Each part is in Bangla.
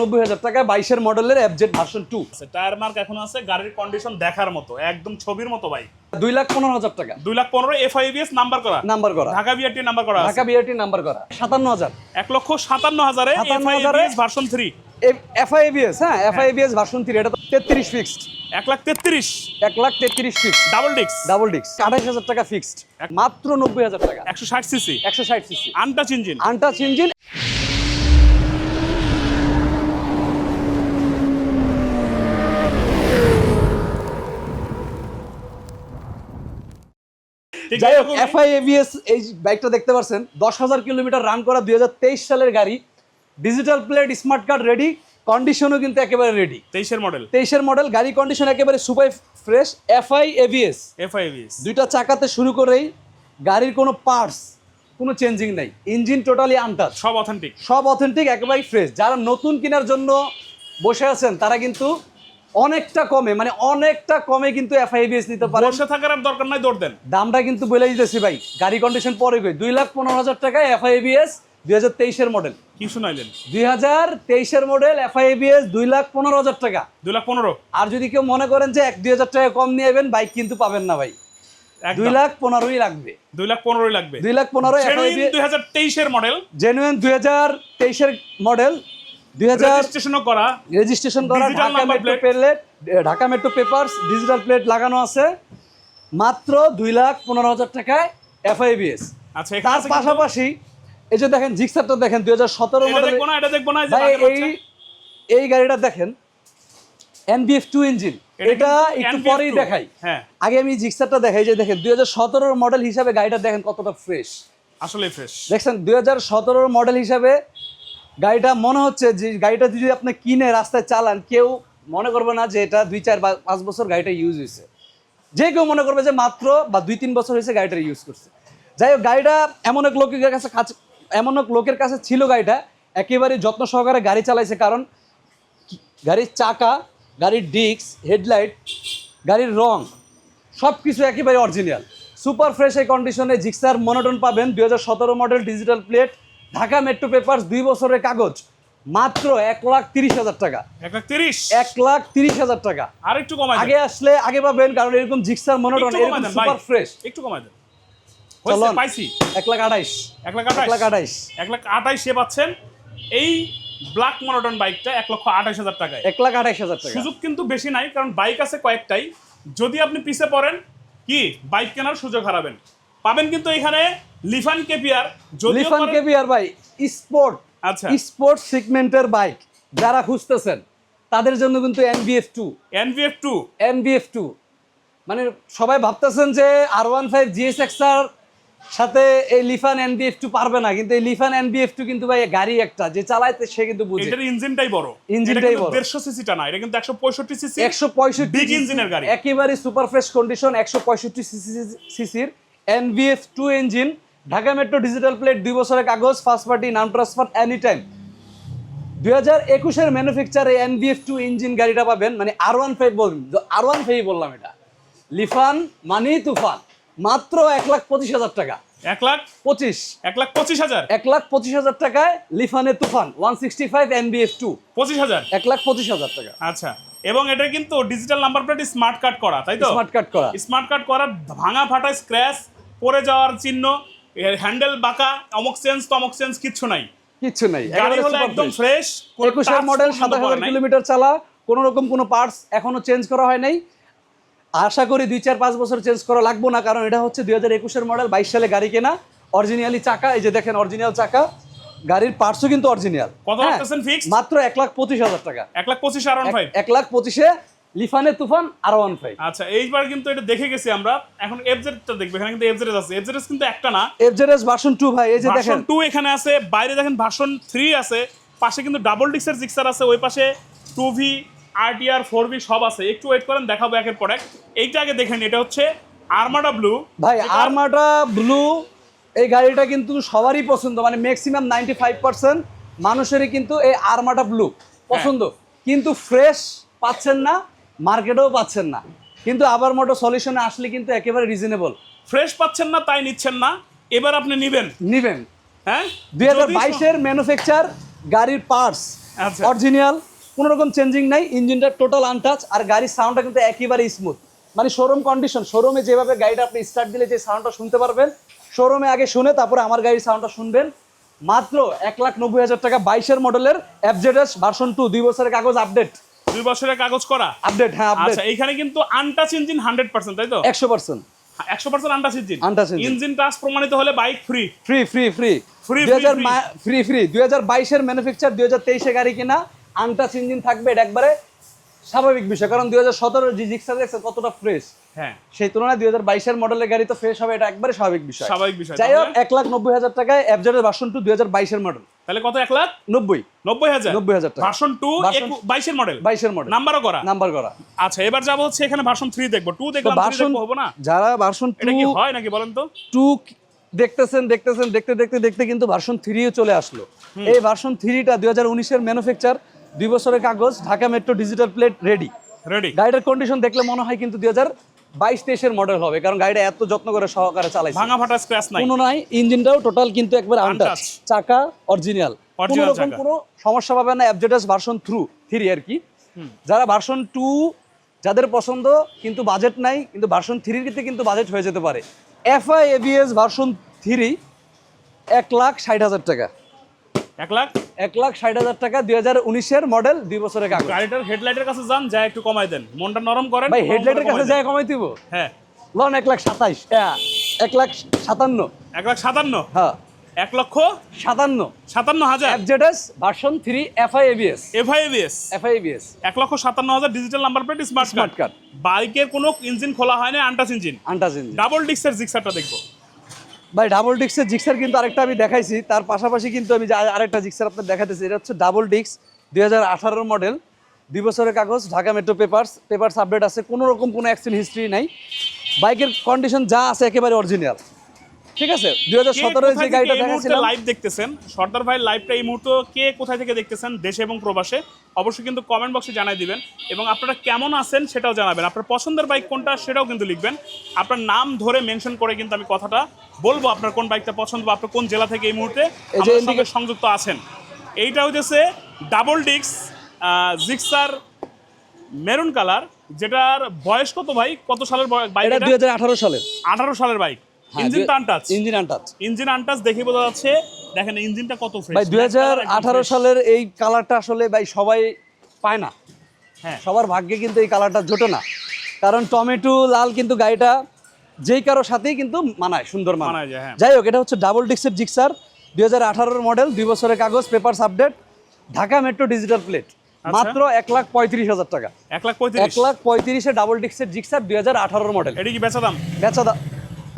নব্বই হাজার টাকায় বাইশের মডেলের FZ version two tyre mark এখন আছে গাড়ির কন্ডিশন দেখার মতো একদম ছবির মতো ভাই। দুই লাখ পনেরো হাজার টাকা। দুই লাখ পনেরো এফআইবিএস নাম্বার করা। নাম্বার করা। ঢাকা বিআরটি নাম্বার করা ঢাকা বিআরটি নাম্বার করা। সাতান্ন হাজার। এক লক্ষ সাতান্ন হাজারে 57,000 এফআইবিএস ভার্সন থ্রি এফআইবিএস হ্যাঁ এফআইবিএস ভার্সন থ্রি এটা তেত্রিশ ফিক্সড এক লাখ তেত্রিশ। এক লাখ তেত্রিশ ফিক্সড ডাবল ডিক্স ডাবল ডিক্স আঠাশ হাজার টাকা ফিক্সড মাত্র নব্বই হাজার টাকা। একশো ষাট সিসি একশো ষাট CC untouch engine untouch engine যাই হোক এফআই এবিএস এই বাইকটা দেখতে পাচ্ছেন দশ হাজার কিলোমিটার রান করা দু হাজার তেইশ সালের গাড়ি। Digital plate smart card ready কন্ডিশনও কিন্তু একেবারে রেডি তেইশের মডেল তেইশের মডেল গাড়ি কন্ডিশন একেবারে super fresh FI ABS FI ABS দুইটা চাকাতে শুরু করেই গাড়ির কোনো পার্টস কোনো চেঞ্জিং নাই। ইঞ্জিন টোটালি আনটাচ সব অথেন্টিক সব অথেন্টিক একেবারেই ফ্রেশ যারা নতুন কেনার জন্য বসে আছেন তারা কিন্তু অনেকটা কমে মানে অনেকটা কমে কিন্তু এফআইবিএস নিতে পারেন। বসে থাকার আর দরকার নাই দৌড় দেন। দামটা কিন্তু বলে দিতেছি ভাই গাড়ি কন্ডিশন পরে কই দুই লাখ পনেরো হাজার টাকা এফআইবিএস দুই হাজার তেইশের মডেল কি শুনাইলেন? দুই হাজার তেইশের মডেল এফআইবিএস দুই লাখ পনেরো হাজার টাকা। দুই লাখ পনেরো? আর যদি কেউ মনে করেন যে এক দুই হাজার টাকা কম নিয়ে যাবেন বাইক কিন্তু পাবেন না ভাই। দুই লাখ পনেরোই লাগবে। দুই লাখ পনেরোই লাগবে। দুই লাখ পনেরো দুই হাজার তেইশের মডেল জেনুইন দুই হাজার তেইশের মডেল করা। রেজিস্ট্রেশন করা Dhaka metro. Plate Dhaka metro papers digital plate লাগানো আছে। মাত্র দুই লাখ পনেরো হাজার টাকায় এফআইবিএস আচ্ছা তার পাশাপাশি এই যে দেখেন জিক্সারটা দেখেন দুই হাজার সতেরো এই এই গাড়িটা দেখেন এনবিএফ টু ইঞ্জিন এটা এটা একটু পরেই দেখাই। হ্যাঁ। আগে আমি জিক্সারটা দেখাই যে দেখেন দুই হাজার সতেরোর মডেল হিসাবে গাড়িটা দেখেন কতটা ফ্রেশ আসলে ফ্রেশ দেখছেন দুই হাজার সতেরোর মডেল হিসাবে গাড়িটা মনে হচ্ছে যে গাড়িটা যদি আপনি কিনে রাস্তায় চালান, কেউ মনে করবে না যে এটা দুই চার পাঁচ বছর গাড়িটা ইউজ হয়েছে। যে কেউ মনে করবে যে মাত্র বা দুই তিন বছর হয়েছে গাড়িটা ইউজ করছে। যাই হোক, গাড়িটা এমন এক লোকের কাছে কাছে এমন এক লোকের কাছে ছিল গাড়িটা, একেবারে যত্ন সহকারে গাড়ি চালাইছে কারণ গাড়ির চাকা, গাড়ির ডিস্ক হেডলাইট গাড়ির রং সব কিছু একেবারে অরিজিনাল সুপার ফ্রেশ এই কন্ডিশনে জিক্সার মনোটন পাবেন দুই হাজার সতেরো model digital plate Dhaka metro papers দুই বছরের কাগজ মাত্র এক লাখ তিরিশ হাজার টাকা। এক লাখ তিরিশ? এক লাখ তিরিশ হাজার টাকা। আর একটু কমাই আগে আসলে আগে পাবেন কারণ এরকম জিক্সার মনোটন এরকম সুপার ফ্রেশ একটু কমাই দেন। চলুন। পাইছি। এক লাখ আঠাইশ। এক লাখ এক লাখ আঠাইশ। এক লাখ আঠাইশে পাচ্ছেন। এই ব্ল্যাক মনোটন বাইকটা এক লক্ষ আঠাশ হাজার টাকায়। এক লাখ আঠাইশ হাজার টাকা। সুযোগ কিন্তু বেশি নাই কারণ বাইক আছে কয়েকটাই। যদি আপনি পিছে পড়েন কি? বাইক কেনার সুযোগ হারাবেন। পাবেন কিন্তু এখানে লিফান কেপিয়ার যদিও লিফান কেবিআর ভাই স্পোর্ট আচ্ছা। স্পোর্ট সেগমেন্টের বাইক যারা খুঁজতেছেন তাদের জন্য কিন্তু NBF two NVF two NBF two মানে সবাই ভাবতেছেন যে আর ওয়ান ফাইভ জিএসএক্সআর সাথে এই লিফান এনবিএফ টু পারবে না কিন্তু এই লিফান এনবিএফ টু কিন্তু ভাই গাড়ি একটা যে চালাইতে সে কিন্তু বুঝে। এটার ইঞ্জিনটাই বড়। ইঞ্জিনটাই বড়। দেড়শো সিসিটা না এটা কিন্তু একশো পঁয়ষট্টি সিসি একশো পঁয়ষট্টি Big engine এর গাড়ি। একেবারে সুপার ফ্রেশ কন্ডিশন একশো পঁয়ষট্টি সিসির NBF two engine Dhaka metro digital plate দুই বছরের কাগজ ফার্স্ট পার্টি নাম ট্রান্সফার এনি টাইম দুই হাজার একুশের ম্যানুফ্যাকচার এই এনবিএফ টু ইঞ্জিন গাড়িটা পাবেন মানে আর ওয়ান ফাইভ বলবেন আর ওয়ান ফাইভ বললাম এটা। লিফান মানি তুফান মাত্র এক লাখ পঁচিশ হাজার টাকা। এক লাখ? পঁচিশ। এক লাখ পঁচিশ হাজার? এক লাখ পঁচিশ হাজার টাকায় লিফানের তুফান one sixty five NBF two পঁচিশ হাজার? এক লাখ পঁচিশ হাজার টাকা। আচ্ছা এবং এটা কিন্তু digital number plate smart card করা তাই তো? স্মার্ট কার্ড করা। স্মার্ট কার্ড করা ভাঙা ফাটা স্ক্র্যাচ পড়ে যাওয়ার চিহ্ন হ্যান্ডেল বাঁকা অমক চেঞ্জ তমক চেঞ্জ কিচ্ছু নাই। কিচ্ছু নাই। গাড়ি হলো একদম। ফ্রেশ একুশের মডেল সাতাশ হাজার কিলোমিটার চালা কোনো রকম কোনো পার্টস এখনও চেঞ্জ করা হয় নাই। আশা করি দুই চার পাঁচ বছর চেঞ্জ করা লাগবো না কারণ এটা হচ্ছে দুই হাজার একুশের মডেল বাইশ সালে গাড়ি কেনা। অরিজিনালি চাকা এই যে দেখেন অরিজিনাল চাকা। গাড়ির পার্টসও কিন্তু অরিজিনাল fixed? মাত্র এক লাখ পঁচিশ হাজার টাকা। এক লাখ পঁচিশ এক লাখ পঁচিশে লিফানের তুফান আর ওয়ান ফাইভ আচ্ছা এইবার কিন্তু এটা দেখে গেছি আমরা। এখন এফজেডটা দেখবে এখানে কিন্তু এফজেড আছে। এফজেড কিন্তু একটা না। এফজেডএস ভার্সন টু ভাই এই যে দেখেন। ভার্সন টু এখানে আছে বাইরে দেখেন ভার্সন থ্রি আছে পাশে কিন্তু ডাবল ডিক্সের জিক্সার আছে ওই পাশে two V RTR four V সব আছে। একটু ওয়েট করেন দেখাবো একের পর এক। এইটা আগে দেখেন এটা হচ্ছে আর্মাডা ব্লু ভাই আর্মাটা ব্লু এই গাড়িটা কিন্তু সবারই পছন্দ মানে ম্যাক্সিমাম নাইনটি ফাইভ পার্সেন্ট মানুষেরই কিন্তু এই আর্মাটা ব্লু পছন্দ। কিন্তু ফ্রেশ পাচ্ছেন না মার্কেটেও পাচ্ছেন না। কিন্তু আবার মোটো সলিউশনে আসলে কিন্তু একেবারে রিজনেবল ফ্রেশ পাচ্ছেন না তাই নিচ্ছেন না। এবার আপনি নিবেন। নিবেন। হ্যাঁ? দুই হাজার বাইশের ম্যানুফ্যাকচার গাড়ির পার্টস আচ্ছা। অরিজিনাল কোনো রকম চেঞ্জিং নাই ইঞ্জিনটা টোটাল আনটাচ আর গাড়ির সাউন্ডটা কিন্তু একেবারে স্মুথ মানে শোরুম কন্ডিশন শোরুমে যেভাবে গাড়িটা আপনি স্টার্ট দিলে যে সাউন্ডটা শুনতে পারবেন শোরুমে আগে শুনে তারপরে আমার গাড়ির সাউন্ডটা শুনবেন। মাত্র এক লাখ নব্বই হাজার টাকা বাইশের মডেলের এফজেডএস ভার্সন টু দুই বছরের কাগজ আপডেট দুই বছরের কাগজ করা? আপডেট হ্যাঁ আপডেট আচ্ছা এইখানে কিন্তু আনটাচ ইঞ্জিন হান্ড্রেড পার্সেন্ট তাই তো? একশো পার্সেন্ট একশো percent untouch engine Untouched engine। Engine touch প্রমাণিত হলে bike free free free free free, free free দুই হাজার বাইশের ম্যানুফ্যাকচার দুই হাজার তেইশে গাড়ি কিনা আনটাচ ইঞ্জিন থাকবে এটা একবারে স্বাভাবিক বিষয়। কারণ দুই হাজার সতেরোর যে জিক্সার দেখছে কতটা ফ্রেশ হ্যাঁ। সেই তুলনায় দুই হাজার বাইশের মডেলের গাড়ি তো ফ্রেশ হবে এটা একবারে স্বাভাবিক বিষয়। স্বাভাবিক বিষয়। যাই হোক এক লাখ নব্বই হাজার টাকায় অ্যাবজেটের ভার্সন টু দুই হাজার বাইশের মডেল তাহলে কত এক লাখ? নব্বই। নব্বই হাজার। 90,000 টাকা। ভার্সন টু বাইশের মডেল বাইশের মডেল নাম্বারও করা। নাম্বার করা। আচ্ছা এবার যাব হচ্ছে এখানে ভার্সন থ্রি দেখব। টু three ভার্সন হব না? যারা ভার্সন এটা টু কি হয় নাকি বলেন তো? টু দেখতেছেন দেখতেছেন দেখতে দেখতে দেখতে কিন্তু ভার্সন থ্রিও চলে আসলো। এই ভার্সন থ্রিটা দুই হাজার উনিশের ম্যানুফ্যাকচার দুই বছরের কাগজ Dhaka metro digital plate ready ready গাড়িটার কন্ডিশন দেখলে মনে হয় কিন্তু দুই হাজার বাইশ তেইশের মডেল হবে কারণ গাড়িটা এত যত্ন করে সহকারে চালাইছে। ভাঙা ফাটা স্ক্র্যাচ নাই। কোনো নাই ইঞ্জিনটাও টোটাল কিন্তু একবার আনটাচ চাকা অরিজিনাল কোনো রকম কোনো সমস্যা পাবে না অ্যাবজেটাস ভার্সন থ্রু থ্রি আর কি। যারা ভার্সন টু যাদের পছন্দ কিন্তু বাজেট নাই কিন্তু ভার্সন ক্ষেত্রে কিন্তু বাজেট হয়ে যেতে পারে। এফআই এবিএস ভার্সন থ্রি এক লাখ ষাট হাজার টাকা। এক লাখ? এক লাখ ষাট হাজার টাকা দুই হাজার উনিশের মডেল দুই বছরের কাগজ। গাড়িটার হেডলাইটের কাছে যান যা একটু কমাই দেন। মনটা নরম করেন ভাই হেডলাইটের কাছে। কমাই দিব? হ্যাঁ। লন এক লাখ সাতাইশ হ্যাঁ এক লাখ সাতান্ন। এক লাখ সাতান্ন? হ্যাঁ। এক লক্ষ? সাতান্ন। সাতান্ন হাজার? FZS version three FI ABS FIBS FI ABS এক লক্ষ সাতান্ন হাজার digital number plate smart smart card card বাইকের কোনো ইঞ্জিন খোলা হয় না untouch engine untouch engine double ডিক্সের জিক্সারটা দেখব। ভাই ডাবল ডিক্সের জিক্সার কিন্তু আরেকটা আমি দেখাইছি। তার পাশাপাশি কিন্তু আমি আরেকটা জিক্সার আপনার দেখাতেছি এটা হচ্ছে ডাবল ডিক্স দুই মডেল দুই বছরের কাগজ, Dhaka metro papers papers update আছে। কোনো রকম কোনো অ্যাক্সিডেন্ট হিস্ট্রি নাই। বাইকের কন্ডিশন যা আছে একেবারে অরিজিনাল ঠিক আছে দুই হাজার সতেরোয় যে গাড়িটা দেখাচ্ছিলাম লাইভ দেখতেছেন? সর্দার ভাই লাইভটা এই মুহূর্তে কে কোথায় থেকে দেখতেছেন দেশে এবং প্রবাসে? অবশ্যই কিন্তু কমেন্ট বক্সে জানাই দিবেন এবং আপনারা কেমন আছেন সেটাও জানাবেন। আপনার পছন্দের বাইক কোনটা সেটাও কিন্তু লিখবেন। আপনার নাম ধরে মেনশন করে কিন্তু আমি কথাটা বলব আপনার কোন বাইকটা পছন্দ বা আপনার কোন জেলা থেকে এই মুহূর্তে আমাদের সঙ্গে সংযুক্ত আছেন। এইটা হইতেছে ডাবল ডিক্স জিক্সার মেরুন কালার যেটার বয়স কত ভাই? কত সালের বাইক এটা দুই আঠারো সালের। আঠারো সালের bike engine untouch engine untouch engine untouch দেখে বোঝা যাচ্ছে দেখেন ইঞ্জিনটা কত ফ্রেশ ভাই দুই হাজার আঠারো সালের এই কালারটা আসলে ভাই সবাই পায় না। হ্যাঁ। সবার ভাগ্যে কিন্তু এই কালারটা জোটে না। কারণ টমেটো লাল কিন্তু গাড়িটা যেই কারোর সাথেই কিন্তু মানায় সুন্দর মানায়। হ্যাঁ। যাই হোক এটা হচ্ছে ডাবল ডিক্সের জিক্সার দুই হাজার মডেল দুই বছরের কাগজ paper update Dhaka metro digital plate মাত্র এক লাখ পঁয়ত্রিশ হাজার টাকা। এক লাখ পঁয়ত্রিশ। এক লাখ পঁয়ত্রিশে ডাবল ডিক্সের জিক্সার দুই হাজার আঠারোর মডেল এটা কি বেচা দাম? বেচা দাম।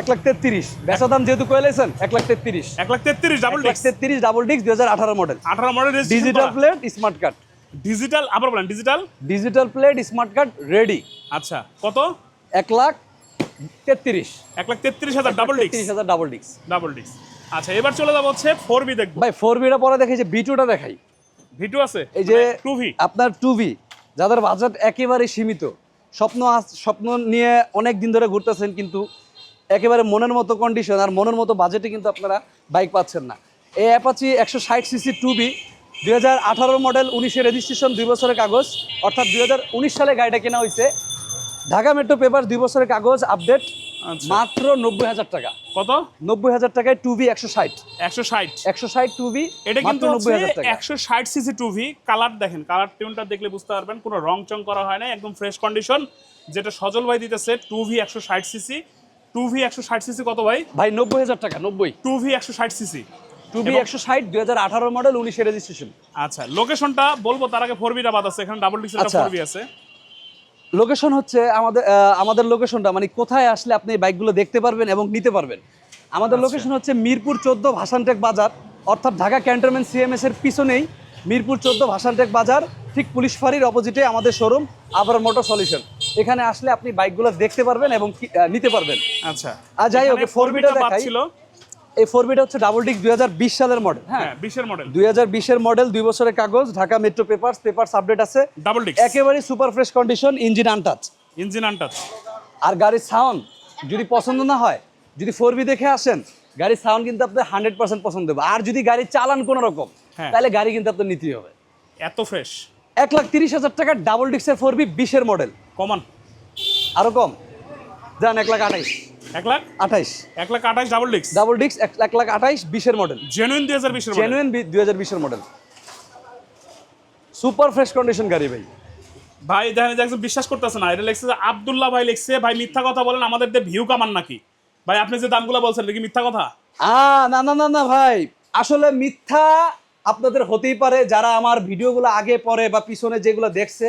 এক লাখ তেত্রিশ। বেচা দাম যেহেতু কয়েলেছেন এক লাখ তেত্রিশ। এক লাখ তেত্রিশ ডাবল ডিক্স তেত্রিশ ডাবল ডিক্স দুই হাজার আঠারো মডেল আঠারো model digital plate smart card digital আবার বলেন digital digital plate smart card ready আচ্ছা কত? এক লাখ তেত্রিশ। এক লাখ তেত্রিশ হাজার ডাবল ডিক্স তেত্রিশ হাজার ডাবল ডিক্স ডাবল ডিক্স আচ্ছা এবার চলে যাব হচ্ছে ফোর বি দেখব। ভাই ফোর বিটা পরে দেখে যে বিটুটা দেখাই। ভিটু আছে? এই যে টু ভি আপনার টু ভি যাদের বাজেট একেবারে সীমিত। স্বপ্ন স্বপ্ন নিয়ে অনেক দিন ধরে ঘুরতেছেন কিন্তু একেবারে মনের মতো কন্ডিশন আর মনের মতো বাজেটে কিন্তু আপনারা বাইক পাচ্ছেন না। এই অ্যাপাচি একশো ষাট সিসি টু বি দুই হাজার আঠারো মডেল উনিশে রেজিস্ট্রেশন দুই বছরের কাগজ অর্থাৎ দুই হাজার উনিশ সালে গাড়িটা কেনা হয়েছে ঢাকা মেট্রো পেপার দুই বছরের কাগজ আপডেট আচ্ছা। মাত্র নব্বই হাজার টাকা। কত? নব্বই হাজার টাকায় টু বি একশো ষাট। একশো ষাট। একশো ষাট টু বি এটা কিন্তু নব্বই হাজার টাকা। একশো ষাট সিসি টু ভি কালার দেখেন কালার টিউনটা দেখলে বুঝতে পারবেন কোনো রং চং করা হয় না একদম ফ্রেশ কন্ডিশন যেটা সজল ভাই দিতেছে টু ভি একশো ষাট সিসি টু ভি একশো ষাট সিসি কত ভাই? ভাই নব্বই হাজার টাকা নব্বই। টু ভি একশো ষাট সিসি। টু বি একশো ষাট দুই হাজার আঠারো মডেল উনিশে রেজিস্ট্রেশন আচ্ছা লোকেশনটা বলব তার আগে ফোর বিটা বাদ আছে এখানে ডাবল ডিক্স আচ্ছা। ফোর বি আছে। লোকেশন হচ্ছে আমাদের আমাদের লোকেশনটা মানে কোথায় আসলে আপনি এই বাইকগুলো দেখতে পারবেন এবং নিতে পারবেন। আমাদের আচ্ছা। লোকেশন হচ্ছে মিরপুর চোদ্দ ভাসানটেক বাজার অর্থাৎ ঢাকা ক্যান্টনমেন্ট সিএমএস এর পিছনেই মিরপুর চোদ্দ ভাসানটেক বাজার ঠিক পুলিশ ফাঁড়ির অপোজিটে আমাদের শোরুম আবার মোটর সলিউশন এখানে আসলে আপনি বাইকগুলো দেখতে পারবেন এবং নিতে পারবেন। আচ্ছা। আর যাই হোক, এখানে 4B টা 4B টা বাদ দেখাই। এই ফোর বিটা হচ্ছে ডাবল ডিক দুই হাজার বিশ সালের মডেল হ্যাঁ? হ্যাঁ বিশের মডেল দুই বিশের মডেল দুই বছরের কাগজ Dhaka metro papers papers update আছে। ডাবল ডিক্স একেবারে super fresh condition engine untouch engine untouch আর গাড়ির সাউন্ড যদি পছন্দ না হয় যদি ফোর বি দেখে আসেন গাড়ির সাউন্ড কিন্তু আপনার হান্ড্রেড পার্সেন্ট পছন্দ হবে। আর যদি গাড়ি চালান কোনো রকম হ্যাঁ। তাহলে গাড়ি কিন্তু আপনার নিতেই হবে। এত ফ্রেশ এক লাখ তিরিশ হাজার টাকার ডাবল ডিক্সের ফোর বি বিশের মডেল কমান। আরও কম। যান এক লাখ আঠাইশ। এক লাখ? আঠাইশ। এক লাখ আঠাশ ডাবল ডিক্স ডাবল ডিক্স এক লাখ আঠাইশ বিশের মডেল জেনুইন দুই হাজার বিশের জেনুইন দুই হাজার বিশের মডেল সুপার ফ্রেশ কন্ডিশন গাড়ি ভাই। ভাই দেখেন যে একজন বিশ্বাস করতেছে না। এটা লিখছে যে আবদুল্লাহ ভাই লিখছে ভাই মিথ্যা কথা বলেন আমাদের দিয়ে ভিউ কামান নাকি? ভাই আপনি যে দামগুলো বলছেন এটা কি মিথ্যা কথা? আ না না না না ভাই। আসলে মিথ্যা আপনাদের হতেই পারে যারা আমার ভিডিওগুলো আগে পরে বা পিছনে যেগুলো দেখছে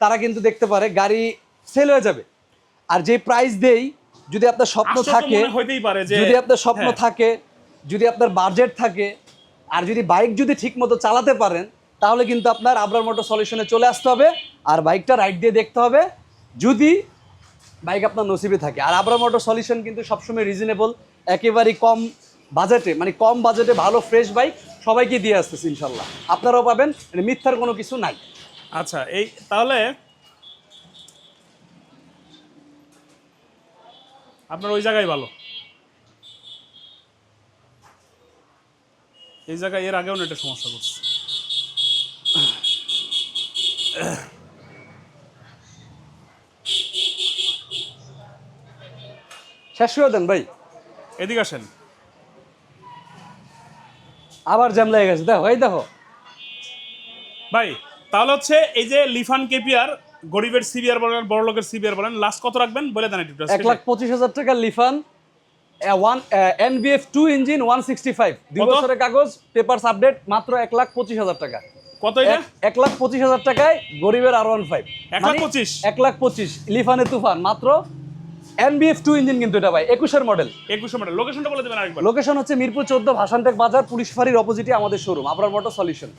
তারা কিন্তু দেখতে পারে গাড়ি সেল হয়ে যাবে। আর যে প্রাইস দেই যদি আপনার স্বপ্ন থাকে হইতেই পারে যদি আপনার স্বপ্ন হ্যাঁ, থাকে যদি আপনার বাজেট থাকে আর যদি বাইক যদি ঠিক মতো চালাতে পারেন তাহলে কিন্তু আপনার আবরার মোটর সলিউশনে চলে আসতে হবে আর বাইকটা রাইড দিয়ে দেখতে হবে যদি বাইক আপনার নসিবে থাকে। আর আবরার মোটর সলিউশন কিন্তু সবসময় রিজনেবল একেবারেই কম বাজেটে মানে কম বাজেটে ভালো ফ্রেশ বাইক সবাইকে দিয়ে আসতেছে ইনশাল্লাহ। আপনারাও পাবেন মানে মিথ্যার কোনো কিছু নাই। আচ্ছা এই তাহলে আপনার ওই জায়গায় ভালো। এই জায়গায় এর আগেও নেটের সমস্যা করছে। শেষ করে দেন ভাই। এদিকে আসেন। আবার জ্যাম লেগে গেছে দেখো এই দেখো। ভাই তাহলে হচ্ছে এই যে লিফান কেপিয়ার গরিবের সিবিআর বলেন বড় লোকের সিবিআর বলেন লাস্ট কত রাখবেন? বলে দেন একটু এক লাখ পঁচিশ হাজার টাকার Lifan one NBF two engine one sixty five দুই বছরের কাগজ পেপারস আপডেট মাত্র এক লাখ পঁচিশ হাজার টাকা। কত এটা? এক- লাখ পঁচিশ হাজার টাকায় গরিবের আর ওয়ান ফাইভ এক লাখ পঁচিশ? এক লাখ পঁচিশ লিফানে তুফান মাত্র এনবিএফ টু ইঞ্জিন কিন্তু এটা ভাই একুশের মডেল একুশে মিটার লোকেশনটা বলে দেবেন আরেকবার। লোকেশন হচ্ছে মিরপুর চোদ্দ ভাসানটেক বাজার পুলিশ ফাঁড়ির অপোজিটে আমাদের শোরুম আবরার মোটর সলিউশন